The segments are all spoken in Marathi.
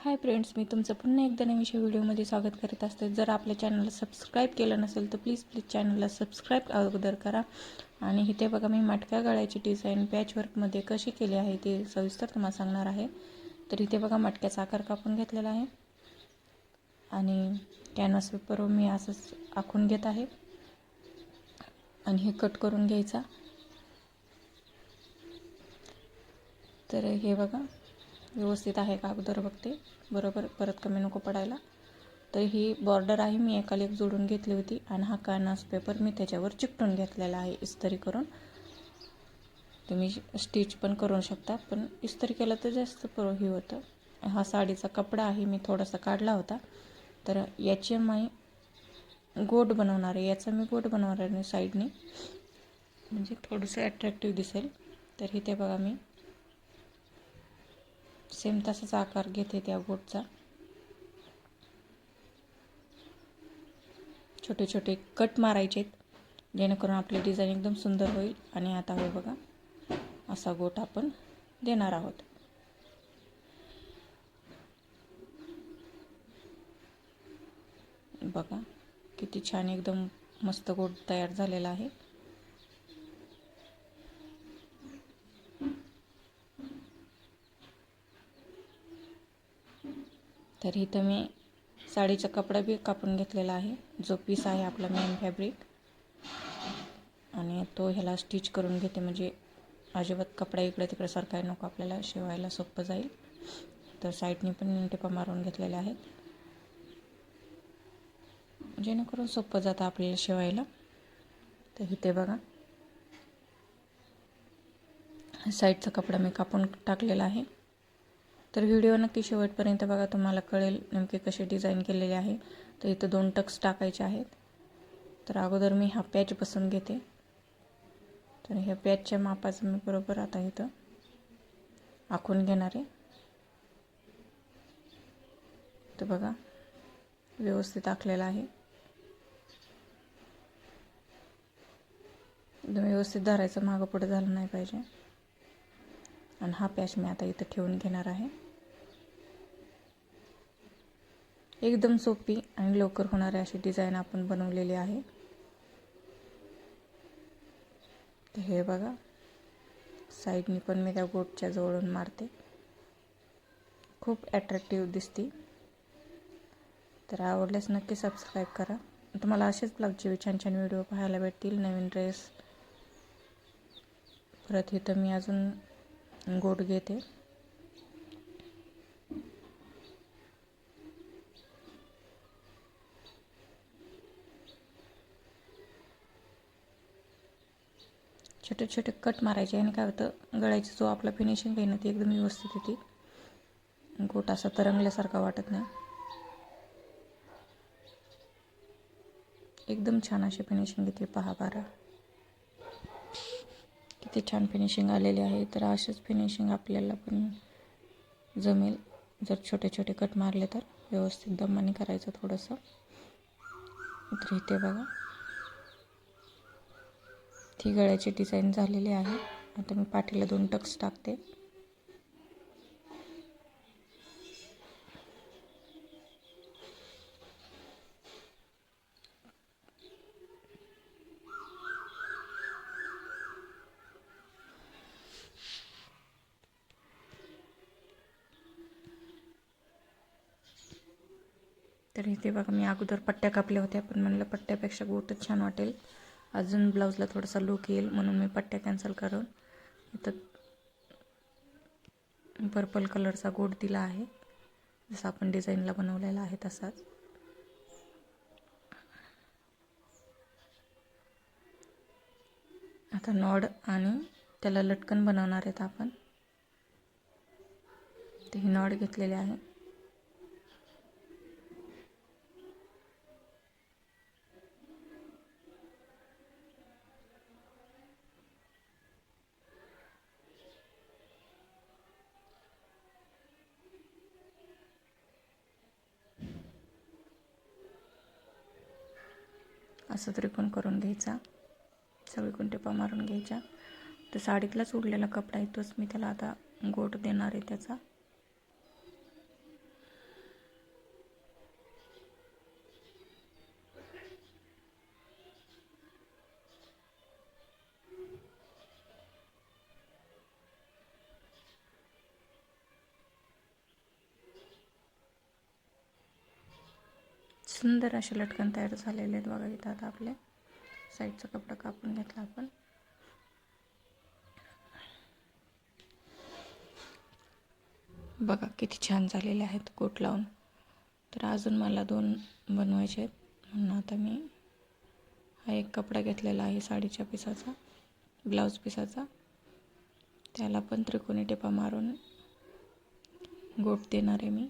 हाय फ्रेंड्स मी तुमचं पुन्हा एकदा नवीनशा व्हिडिओमध्ये स्वागत करत असते. जर आपल्या चॅनलला सबस्क्राईब केलं नसेल तर प्लीज प्लीज चॅनलला सबस्क्राईब अगोदर करा. आणि इथे बघा मी मटक्या गळ्याची डिझाईन पॅचवर्कमध्ये कशी केली आहे ते सविस्तर तुम्हाला सांगणार आहे. तर इथे बघा मटक्याचा आकार कापून घेतलेला आहे. आणि कॅनव्हास पेपरवर मी असंच आखून घेत आहे. आणि हे कट करून घ्यायचा. तर हे बघा व्यवस्थित आहे का अगोदर बघते. बरोबर परत कमी नको पडायला. तर ही बॉर्डर आहे मी एका एक जोडून घेतली होती आणि हा कानास पेपर मी त्याच्यावर चिकटून घेतलेला आहे इस्त्री करून. तुम्ही स्टिच पण करू शकता पण इस्त्री केलं तर जास्त पर हे होतं. हा साडीचा कपडा आहे मी थोडासा काढला होता. तर याचे मी गोट बनवणार आहे याचा मी गोट बनवणार आहे साईडने म्हणजे थोडंसं अट्रॅक्टिव्ह दिसेल. तर इथे बघा मी. सेम तसाच आकार घेते त्या गोटचा छोटे छोटे कट मारायचे जेणेकरून आपली डिझाईन एकदम सुंदर होईल. आणि आता हे बघा असा गोट आपण देणार आहोत. बघा किती छान एकदम मस्त गोट तयार झालेला आहे. तर इथं मी साडीचा कपडा बी कापून घेतलेला आहे. जो पीस आहे आपला मेन फॅब्रिक आणि तो ह्याला स्टिच करून घेते. म्हणजे अजिबात कपडा इकडे तिकडे सरकाय नको आपल्याला शिवायला सोपं जाईल. तर साईडने पण टिपा मारून घेतलेल्या आहेत. जेणेकरून सोपं जातं आपल्याला शिवायला. तर इथे बघा. साईडचा कपडा मी कापून टाकलेला आहे. तर व्हिडिओ नक्की शेवटपर्यंत बघा तुम्हाला कळेल नेमके कसे डिझाईन केलेले आहे. तर इथं दोन टक्स टाकायचे आहेत. तर अगोदर मी हा पॅच बसून घेते. तर ह्या पॅचच्या मापाचं मी बरोबर आता इथं आखून घेणार आहे. तर बघा व्यवस्थित आखलेला आहे. एकदम व्यवस्थित धरायचं मागं पुढं झालं नाही पाहिजे. आणि हा पॅच मी आता इथं ठेवून घेणार आहे. एकदम सोपी आणि लवकर होणारी अशी डिझाईन आपण बनवलेली आहे. तर हे बघा. साईडनी पण मी त्या गोटच्या जवळून मारते. खूप ॲट्रॅक्टिव्ह दिसते. तर आवडल्यास नक्की सबस्क्राईब करा. तुम्हाला असेच ब्लॉगचे छान छान व्हिडिओ पाहायला भेटतील. नवीन ड्रेस परत इथं मी अजून गोट घेते. छोटे छोटे कट मारायचे आणि काय होतं गळ्याची जो आपला फिनिशिंग आहे ना ती एकदम व्यवस्थित येते गोट असा तरंगल्यासारखा वाटत नाही. एकदम छान अशी फिनिशिंग येते पहा बारा. किती छान फिनिशिंग आलेली आहे. तर अशीच फिनिशिंग आपल्याला पण जमेल. जर छोटे छोटे कट मारले तर व्यवस्थित दमाने करायचं थोडंसं. तर इथे बघा. ती गळ्याची डिझाईन झालेली आहे. आता मी पाठीला दोन टक्स टाकते. तर इथे बघा मी अगोदर पट्ट्या कापल्या होत्या पण म्हणलं पट्ट्यापेक्षा गोटच छान वाटेल. अजून ब्लाऊजला थोडासा लुक येईल म्हणून मी पट्ट्या कॅन्सल करून इथं पर्पल कलरचा गोट दिला आहे. जसं आपण डिझाईनला बनवलेला आहे तसाच. आता नॉड आणि त्याला लटकन बनवणार आहेत आपण. ते ही नॉड घेतलेले आहे. असं त्रिकोण करून घ्यायचा? सगळीकडून टिपा मारून घ्यायच्या? तर साडीतलाच उडलेला कपडा आहे तोच मी त्याला आता गोट देणार आहे त्याचा. सुंदर असे लटकन तयार झालेले आहेत बघा इथं आता आपले. साईडचा कपडा कापून घेतला आपण. बघा किती छान झालेले आहेत कोट लावून. तर अजून मला दोन बनवायचे आहेत. म्हणून आता मी हा एक कपडा घेतलेला आहे साडीच्या पिसाचा ब्लाऊज पिसाचा. त्याला पण त्रिकोणी टेपा मारून गोट देणार आहे मी.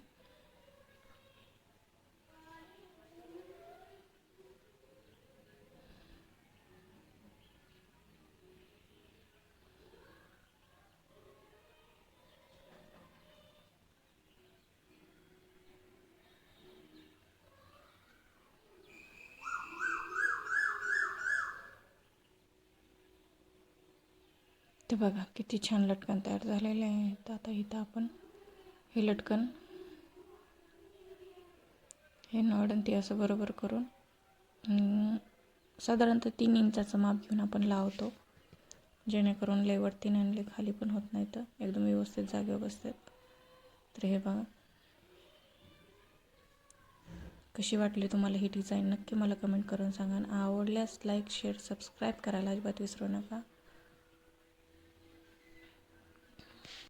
ते बघा किती छान लटकन तयार झालेले आहे. तर आता इथं आपण हे लटकन हे नळंती असं बरोबर करून साधारणतः तीन इंचाचं माप घेऊन आपण लावतो. जेणेकरून लेवरती वरती खाली पण होत नाही तर एकदम व्यवस्थित जागेवर बसतात. तर हे बघा. कशी वाटली तुम्हाला ही डिझाईन नक्की मला कमेंट करून सांगा. आवडल्यास लाईक शेअर सबस्क्राईब करायला अजिबात विसरू नका.